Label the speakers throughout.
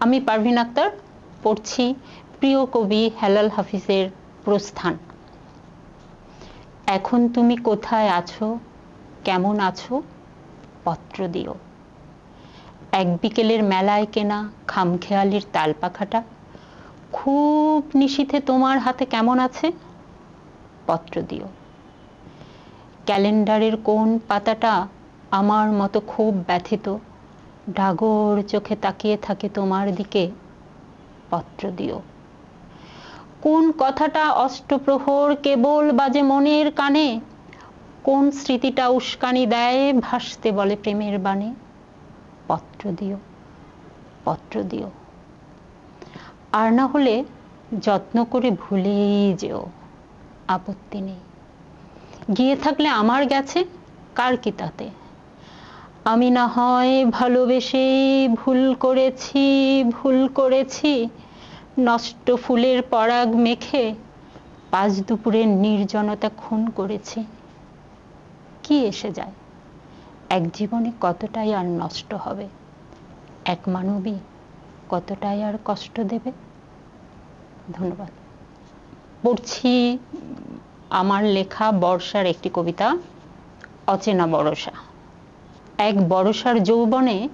Speaker 1: আমি পারভিন আক্তার, পড়ছি প্রিয় কবি হেলাল হাফিজের প্রস্থান। এখন তুমি কোথায় আছো? কেমন আছো? পত্র দিও। এক বিকেলের মেলায় কেনা খামখেয়ালির তালপাখাটা, খুব নিশীথে তোমার হাতে কেমন আছে? পত্র দিও। ক্যালেন্ডারের কোন পাতাটা আমার মতো খুব ব্যথিত? ডাগর চোখে তাকিয়ে থাকে তোমার দিকে। পত্র দিও। কোন কথাটা অষ্টপ্রহর কেবল বাজে মনের কানে? কোন স্মৃতিটা উস্কানি দেয় ভাসতে বলে প্রেমের বাণে? পত্র দিও। পত্র দিও। আর না হলে যত্ন করে ভুলেই যেও। আপত্তি নেই। গিয়ে থাকলে আমার গেছে, কার কি তাতে? আমি না হয় ভালোবেসে ভুল করেছি ভুল করেছি। নষ্ট ফুলের পরাগ মেখে পাঁচ দুপুরের নির্জনতা খুন করেছি। কি এসে যায়? এক জীবনে কতটাই আর নষ্ট হবে? এক মানবী কতটাই আর কষ্ট দেবে? ধন্যবাদ। পড়ছি আমার লেখা বর্ষার একটি কবিতা, অচেনা বরষা এক বরষার যৌবনে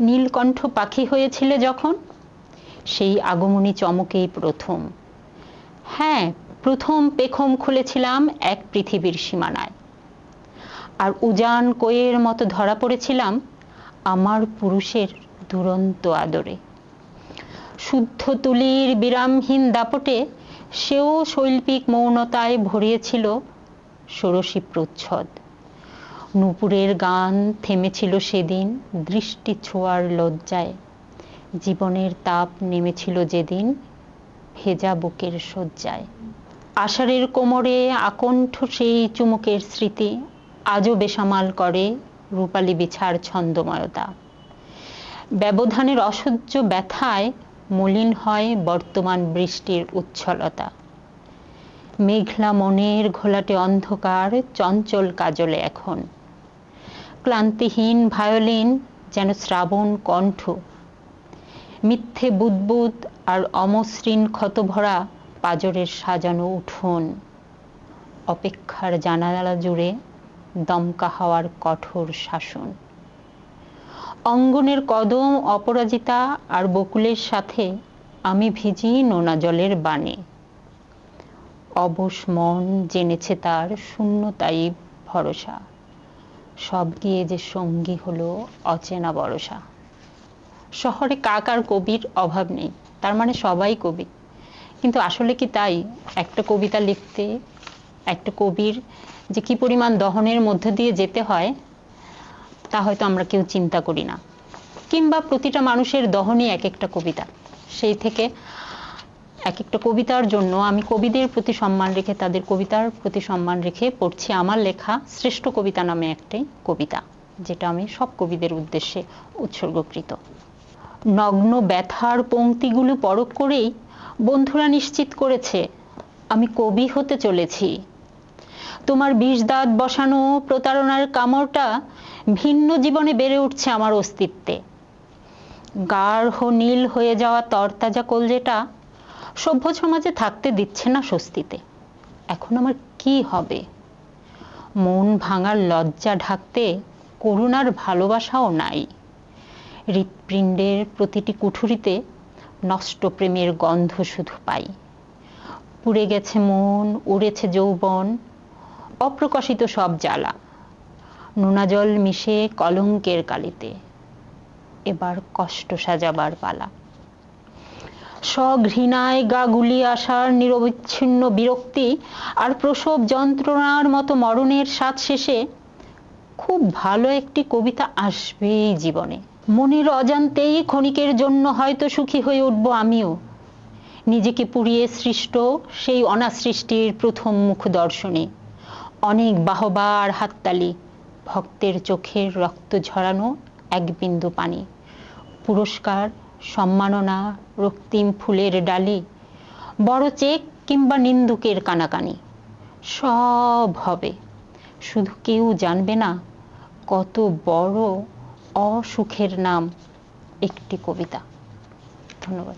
Speaker 1: নীলকণ্ঠ পাখি হয়েছিলে যখন? সেই আগমনী চমকেই প্রথম। হ্যাঁ প্রথম পেখম খুলেছিলাম এক পৃথিবীর সীমানায়। আর উজান কোয়ের মতো ধরা পড়েছিলাম আমার পুরুষের দুরন্ত আদরে। শুদ্ধ তুলির বিরামহীন দাপটে সেও শৈল্পিক মৌনতায় ভরিয়েছিল ষোড়শী প্রচ্ছদ। নুপুরের গান থেমেছিল সেদিন, দৃষ্টি ছোঁয়ার লজ্জায়। জীবনের তাপ নেমেছিল যেদিন, ভেজা বুকের শয্যায়। আষাঢ়ের কোমরে আকণ্ঠ সেই চুমুকের স্মৃতি, আজও বেসামাল করে রূপালী বিছার ছন্দময়তা। ব্যবধানের অসহ্য ব্যথায় মলিন হয় বর্তমান বৃষ্টির উচ্ছলতা। মেঘলা মনের ঘোলাটে অন্ধকার, চঞ্চল কাজলে এখন। ক্লান্তিহীন ভায়োলিন যেন শ্রাবণ কণ্ঠ। মিথ্যে বুদবুদ আর অমসৃণ ক্ষতভরা পাজরের সাজানো উঠোন। অপেক্ষার জানালা জুড়ে দমকা হওয়ার কঠোর শাসন। অঙ্গনের কদম অপরাজিতা আর বকুলের সাথে আমি ভিজি নোনা জলের বানে অবশ মন জেনেছে তার শূন্যতাই ভরসা। সব গিয়ে যে সঙ্গী হলো অচেনা বরসা শহরে কাক আর কবির অভাব নেই, তার মানে সবাই কবি। কিন্তু আসলে কি তাই? একটা কবিতা লিখতে, একটা কবির যে কি পরিমাণ দহনের মধ্যে দিয়ে যেতে হয়, তা হয়তো আমরা কেউ চিন্তা করি না। কিংবা প্রতিটা মানুষের দহনই এক একটা কবিতা। সেই থেকে এক একটা কবিতার জন্য আমি কবিদের প্রতি সম্মান রেখে তাদের কবিতার প্রতি সম্মান রেখে পড়ছি আমার লেখা শ্রেষ্ঠ কবিতা নামে একটাই কবিতা, যেটা আমি সব কবিদের উদ্দেশ্যে উৎসর্গকৃত। নগ্ন ব্যথার পংক্তিগুলো পরখ করেই বন্ধুরা নিশ্চিত করেছে, আমি কবি হতে চলেছি। তোমার বিষ দাঁত বসানো প্রতারণার কামড়টা ভিন্ন জীবনে বেড়ে উঠছে আমার অস্তিত্বে। গাঢ় নীল হয়ে যাওয়া তরতাজা কলজেটা সভ্য সমাজে থাকতে দিচ্ছে না স্বস্তিতে। এখন আমার কি হবে? মন ভাঙার লজ্জা ঢাকতে করুণার ভালোবাসাও নাই। হৃৎপিণ্ডের প্রতিটি কুঠুরিতে নষ্ট প্রেমের গন্ধ শুধু পাই। পুড়ে গেছে মন, উড়েছে যৌবন, অপ্রকাশিত সব জ্বালা। নোনা জল মিশে কলঙ্কের কালিতে এবার কষ্ট সাজাবার পালা। স্বঘৃণায় গা গুলিয়ে আসার নিরবিচ্ছিন্ন বিরক্তি আর প্রসব যন্ত্রণার মতো মরণের স্বাদ শেষে খুব ভালো একটি কবিতা আসবেই জীবনে। মনের অজান্তেই ক্ষণিকের জন্য হয়তো সুখী হয়ে উঠব আমিও। নিজেকে পুড়িয়ে সৃষ্ট সেই অনাসৃষ্টির প্রথম মুখ দর্শনে। অনেক বাহবার হাততালি, ভক্তের চোখের রক্ত ঝরানো এক বিন্দু পানি। পুরস্কার সম্মাননা, রক্তিম ফুলের ডালি, বড় চেক কিংবা নিন্দুকের কানাকানি, সব হবে। শুধু কেউ জানবে না কত বড় অসুখের নাম একটি কবিতা। ধন্যবাদ।